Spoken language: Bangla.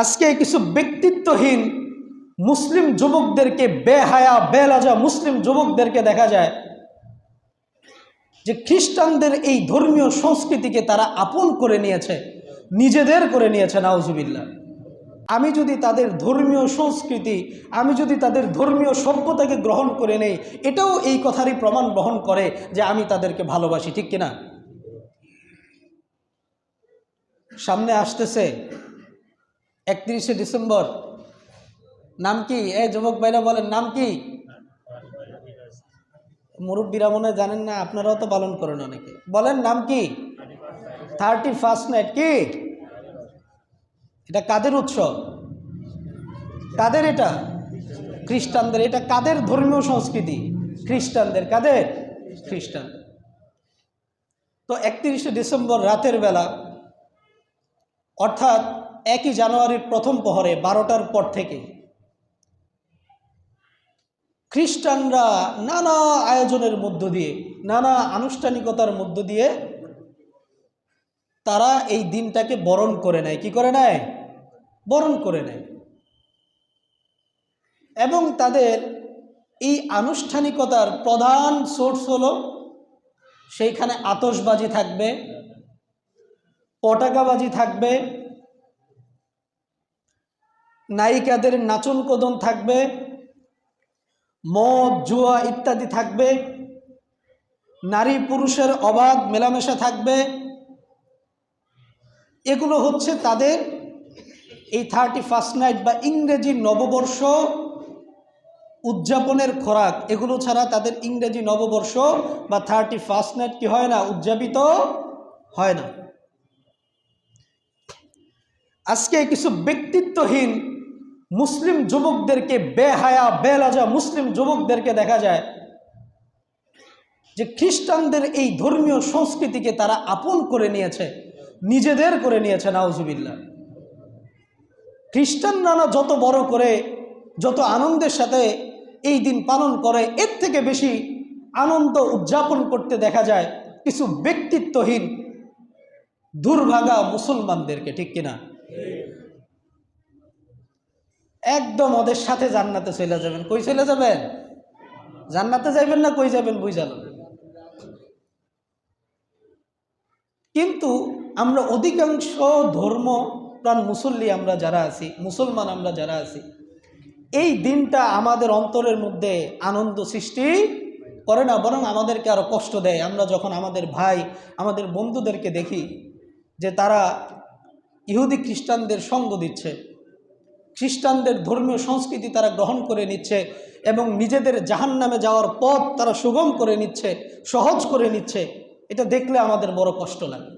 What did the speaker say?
আজকে কিছু ব্যক্তিত্বহীন মুসলিম যুবকদেরকে বেহায়া, বেলাজা মুসলিম যুবকদেরকে দেখা যায় যে খ্রিস্টানদের এই ধর্মীয় সংস্কৃতিকে তারা আপন করে নিয়েছে, নিজেদের করে নিয়েছে নাউজুবিল্লা আমি যদি তাদের ধর্মীয় সংস্কৃতি, আমি যদি তাদের ধর্মীয় সভ্যতাকে গ্রহণ করে নেই, এটাও এই কথারই প্রমাণ বহন করে যে আমি তাদেরকে ভালোবাসি, ঠিক কিনা? সামনে আসতেছে একত্রিশে ডিসেম্বর। নাম কি? এ যুবক ভাইরা বলেন, নাম কি? মুরব্বীরা মনে জানেন না, আপনারাও তো পালন করেন অনেকে। বলেন, নাম কি? থার্টি ফার্স্ট নাইট কি? এটা কাদের উৎসব? কাদের এটা? খ্রিস্টানদের। এটা কাদের ধর্মীয় সংস্কৃতি? খ্রিস্টানদের। কাদের? খ্রিস্টানদের। তো একত্রিশে ডিসেম্বর রাতের বেলা, অর্থাৎ একই জানুয়ারির প্রথম প্রহরে বারোটার পর থেকে খ্রিস্টানরা নানা আয়োজনের মধ্য দিয়ে, নানা আনুষ্ঠানিকতার মধ্য দিয়ে তারা এই দিনটাকে বরণ করে নেয়। কি করে নেয়? বরণ করে নেয়। এবং তাদের এই আনুষ্ঠানিকতার প্রধান সোর্স হলো, সেইখানে আতসবাজি থাকবে পটাকাবাজি থাকবে নায়িকাদের নাচন কদন থাকবে, মদ, জুয়া ইত্যাদি থাকবে, নারী পুরুষের অবাধ মেলামেশা থাকবে। এগুলো হচ্ছে তাদের এই থার্টি ফার্স্ট নাইট বা ইংরেজি নববর্ষ উদযাপনের খোরাক। এগুলো ছাড়া তাদের ইংরেজি নববর্ষ বা থার্টি ফার্স্ট নাইট কি হয় না, উদযাপিত হয় না। আজকে কিছু ব্যক্তিত্বহীন মুসলিম যুবকদেরকে বেহায়া, বেলাজা মুসলিম যুবকদেরকে দেখা যায় যে খ্রিস্টানদের এই ধর্মীয় সংস্কৃতিকে তারা আপন করে নিয়েছে, নিজেদের করে নিয়েছে নাউজুবিল্লা খ্রিস্টানরা না যত বড় করে, যত আনন্দের সাথে এই দিন পালন করে, এর থেকে বেশি আনন্দ উদযাপন করতে দেখা যায় কিছু ব্যক্তিত্বহীন, দুর্ভাগা মুসলমানদেরকে, ঠিক কিনা? একদম ওদের সাথে জান্নাতে চলে যাবেন। কই চলে যাবেন? জান্নাতে যাইবেন না কই যাবেন বুঝাল কিন্তু আমরা অধিকাংশ ধর্ম প্রাণ মুসল্লি আমরা যারা আছি, মুসলমান আমরা যারা আছি, এই দিনটা আমাদের অন্তরের মধ্যে আনন্দ সৃষ্টি করে না, বরং আমাদেরকে আরও কষ্ট দেয়। আমরা যখন আমাদের ভাই, আমাদের বন্ধুদেরকে দেখি যে তারা ইহুদি খ্রিস্টানদের সঙ্গ দিচ্ছে খ্রিস্টানদের ধর্মীয় সংস্কৃতি তারা গ্রহণ করে নিচ্ছে এবং নিজেদের জাহান নামে যাওয়ার পথ তারা সুগম করে নিচ্ছে, সহজ করে নিচ্ছে, এটা দেখলে আমাদের বড় কষ্ট লাগে।